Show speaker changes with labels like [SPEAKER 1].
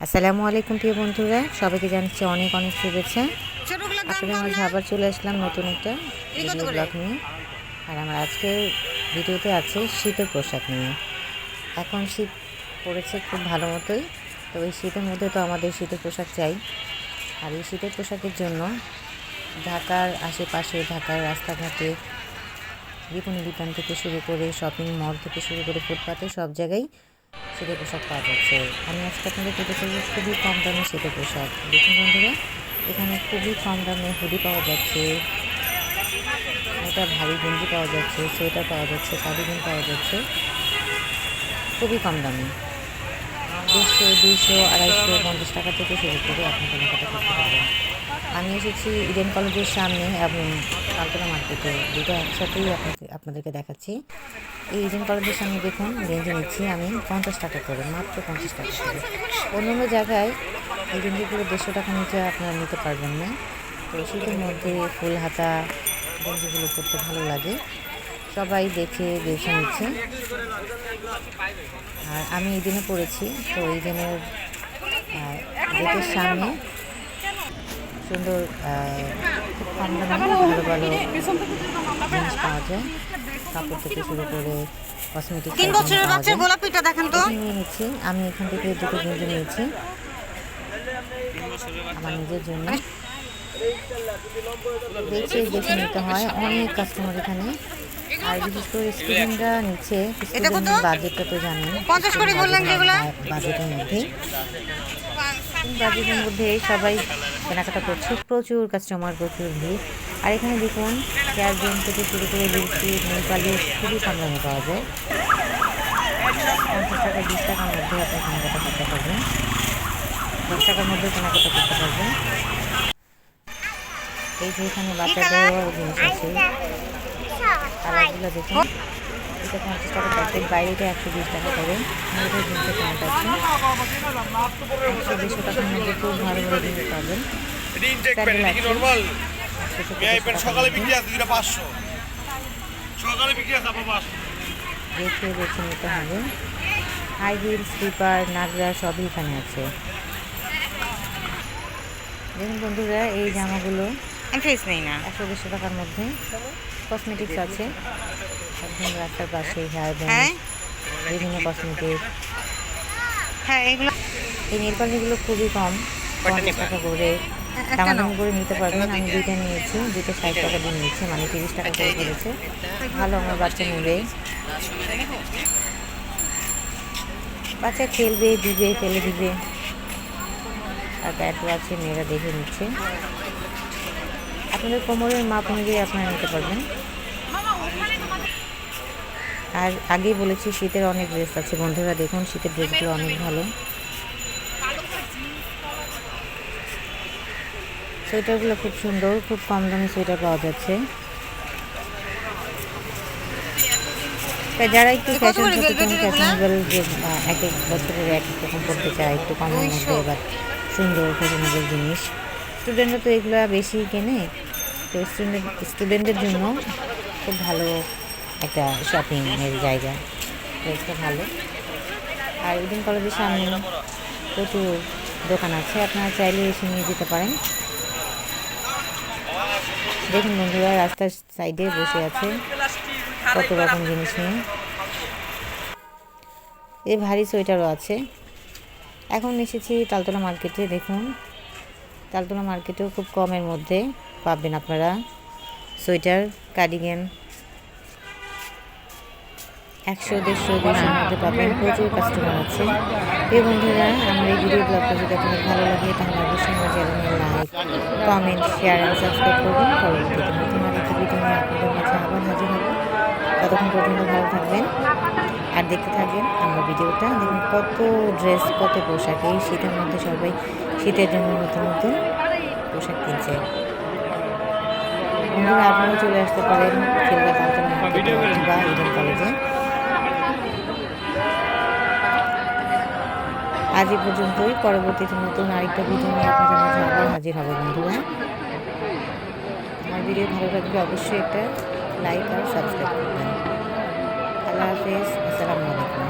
[SPEAKER 1] আসসালামু আলাইকুম প্রিয় বন্ধুরা সবাইকে জানাচ্ছি অনেক অনেক শুভেচ্ছা মাঝে
[SPEAKER 2] না?
[SPEAKER 1] আবার চলে আসলাম নতুন একটা ভিডিও? ব্লগ নিয়ে আর আমার আজকের ভিডিওতে আছে শীতের পোশাক নিয়ে এখন শীত পড়েছে খুব ভালো মতোই তো এই শীতের মধ্যে তো আমাদের শীতের পোশাক চাই আর এই শীতের পোশাকের জন্য ঢাকার আশেপাশে ঢাকার রাস্তাঘাটে বিপণী বিতান থেকে শুরু করে শপিং মল থেকে শুরু করে ফুটপাতে সব জায়গায় শীতের পোশাক পাওয়া যাচ্ছে। আমি আজকে আপনাদের পেতে চলবো খুবই কম দামে শীতের পোশাক। দেখুন বন্ধুরা, এখানে খুবই কম দামে হুডি পাওয়া যাচ্ছে। মোটা ভারী গেঞ্জি পাওয়া যাচ্ছে, সোয়েটার পাওয়া যাচ্ছে কার্ডিগান পাওয়া যাচ্ছে। খুবই কম দামে। দেড়শো দুইশো, আড়াইশো, পঞ্চাশ টাকা থেকে শুরু করে আপনি কেনাকাটা করতে পারবেন আমি এসেছি ইডেন কলেজের সামনে এবং কালতলা মার্কেটে। দুটো একসাথেই আপনাকে আপনাদেরকে দেখাচ্ছি। এই ইডেন কলেজের সামনে দেখুন গেঞ্জি নিচ্ছি আমি পঞ্চাশ টাকা করে, মাত্র পঞ্চাশ টাকা করে। অন্য অন্য জায়গায় এই গেঞ্জিগুলো দেড়শো টাকা নিচে আপনারা নিতে পারবেন না। তো শীতের মধ্যে ফুল হাতা গেঞ্জিগুলো পরতে ভালো লাগে। সবাই দেখে বেছে নিচ্ছে। আর আমি এই দিনে পড়েছি তো এই দিনের সামনে সুন্দর খুব কম দামে ভালো ভালো জিনিস পাওয়া যায়। কাপড় থেকে শুরু করে কসমেটিক
[SPEAKER 2] তিন বছরের বাচ্চার গোলাপিটা দেখেন তো।
[SPEAKER 1] নিয়ে নিচ্ছি আমি এখান থেকে দুটো গেঞ্জি নিয়েছি। আমার নিজের জন্য। দেখে দেখে নিতে হয়। অনেক কাস্টমার এখানে। আর বিশেষ করে স্টুডেন্টরা নিচ্ছে
[SPEAKER 2] এটা কত?
[SPEAKER 1] স্টুডেন্ট বাজেটটা তো জানেন।
[SPEAKER 2] পঞ্চাশ করে বললেন যেগুলা?
[SPEAKER 1] বাজেটের মধ্যে। বাজেটের মধ্যে সবাই কেনাকাটা করছে প্রচুর কাস্টমার প্রচুর ভিড়। আর এখানে দেখুন চেয়ার গেম থেকে শুরু করে নেল পালিশ খুবই কম দামে পাওয়া যায়। পঞ্চাশ টাকা বিশ টাকার মধ্যে আপনি কেনাকাটা করতে পারবেন। দশ টাকার মধ্যে কেনাকাটা করতে পারবেন। এই যে এখানে বাচ্চাদেরও জিনিস আছে। কালারগুলো দেখুন। এটা পঞ্চাশ টাকা প্যাকেট বাইরেটা একশো বিশ টাকা করে। আমাদের জিনিসের কেনা পাচ্ছি একশো দেড়শো টাকার মধ্যে খুব ভালো ভালো জিনিস পাবেন। আছে।
[SPEAKER 3] সকালে বিক্রি পাঁচশো। সকালে বিক্রি আছে আপনার পাঁচশো।
[SPEAKER 1] দেখে বেছে নিতে হবে। হাই হিল স্লিপার নাগরা সবই এখানে আছে। দেখুন বন্ধুরা এই জামাগুলো
[SPEAKER 2] ফেস নেই না
[SPEAKER 1] একশো দেড়শো টাকার মধ্যে কসমেটিক্স আছে। একদম রাস্তার পাশে হেয়ার
[SPEAKER 2] হ্যাঁ?
[SPEAKER 1] ব্যান্ড বিভিন্ন কসমেটিক
[SPEAKER 2] হ্যাঁ এগুলো
[SPEAKER 1] এই নেলপালিগুলো খুবই কম। পঞ্চাশ টাকা করে। দামাদামি করে নিতে পারবেন। আমি দুইটা। নিয়েছি। দুইটা ষাট টাকা দিয়ে নিয়েছি। মানে তিরিশ টাকা করে পড়েছে। ভালো আমার বাচ্চা নেবে। বাচ্চা খেলবে দিবে ফেলে দিবে। আর প্যান্টও আছে মেয়েরা দেখে নিচ্ছে। আপনাদের কোমরের মাপ অনুযায়ী আপনারা নিতে পারবেন। আর আগেই বলেছি শীতের অনেক ড্রেস আছে। বন্ধুরা দেখুন শীতের ড্রেসগুলো অনেক ভালো। সোয়েটারগুলো খুব সুন্দর খুব কম দামে সোয়েটার পাওয়া যাচ্ছে। তাই যারা একটু ফ্যাশন সচেতন ফ্যাশনেবল যে এক এক বছরের এক এক রকম করতে চায় একটু কমের মধ্যে
[SPEAKER 2] দুইশো।
[SPEAKER 1] বা সুন্দর ফ্যাশনেবল জিনিস। স্টুডেন্টরা তো এগুলো বেশি কেনে। তো স্টুডেন্ট স্টুডেন্টদের জন্য খুব ভালো একটা শপিং এর জায়গা। প্লেসটা ভালো। আর ইডেন কলেজের সামনে প্রচুর দোকান আছে। আপনারা চাইলে এসে নিয়ে যেতে পারেন। দেখুন বন্ধুরা, রাস্তার সাইডে বসে আছে কত রকম জিনিস নিয়ে। এই ভারী সোয়েটারও আছে। এখন এসেছি তালতলা মার্কেটে, দেখুন। তালতলা মার্কেটেও খুব কমের মধ্যে পাবেন আপনারা। সোয়েটার, কার্ডিগান একশো, দেড়শো দুশোর মধ্যে পাবেন। প্রচুর কাস্টমার আছে। এই বন্ধুরা, আমার এই ভিডিও ব্লগটা যদি আপনাদের ভালো লাগে, তাহলে অবশ্যই আমার চ্যানেলে like comment share and subscribe করবেন। পরবর্তীতে নতুন আরেকটি ভিডিও নিয়ে আপনাদের মাঝে আবার হাজির হব। ততক্ষণ পর্যন্ত ভালো থাকবেন আর দেখতে থাকবেন আমার ভিডিওটা দেখুন কত ড্রেস কত পোশাক, এই শীতের মধ্যে সবাই শীতের জন্য নতুন নতুন পোশাক কিনছে। বন্ধুরা, আপনারা চলে আসতে পারেন কলেজে। আজ এই পর্যন্তই। পরবর্তীতে নতুন আরেকটা ভিডিও নিয়ে আপনাদের মাঝে আবার হাজির হবে বন্ধুরা। আমার ভিডিও ভালো লাগলে অবশ্যই একটা লাইক আর সাবস্ক্রাইব করবেন। আল্লাহ হাফেজ। আসসালামু আলাইকুম।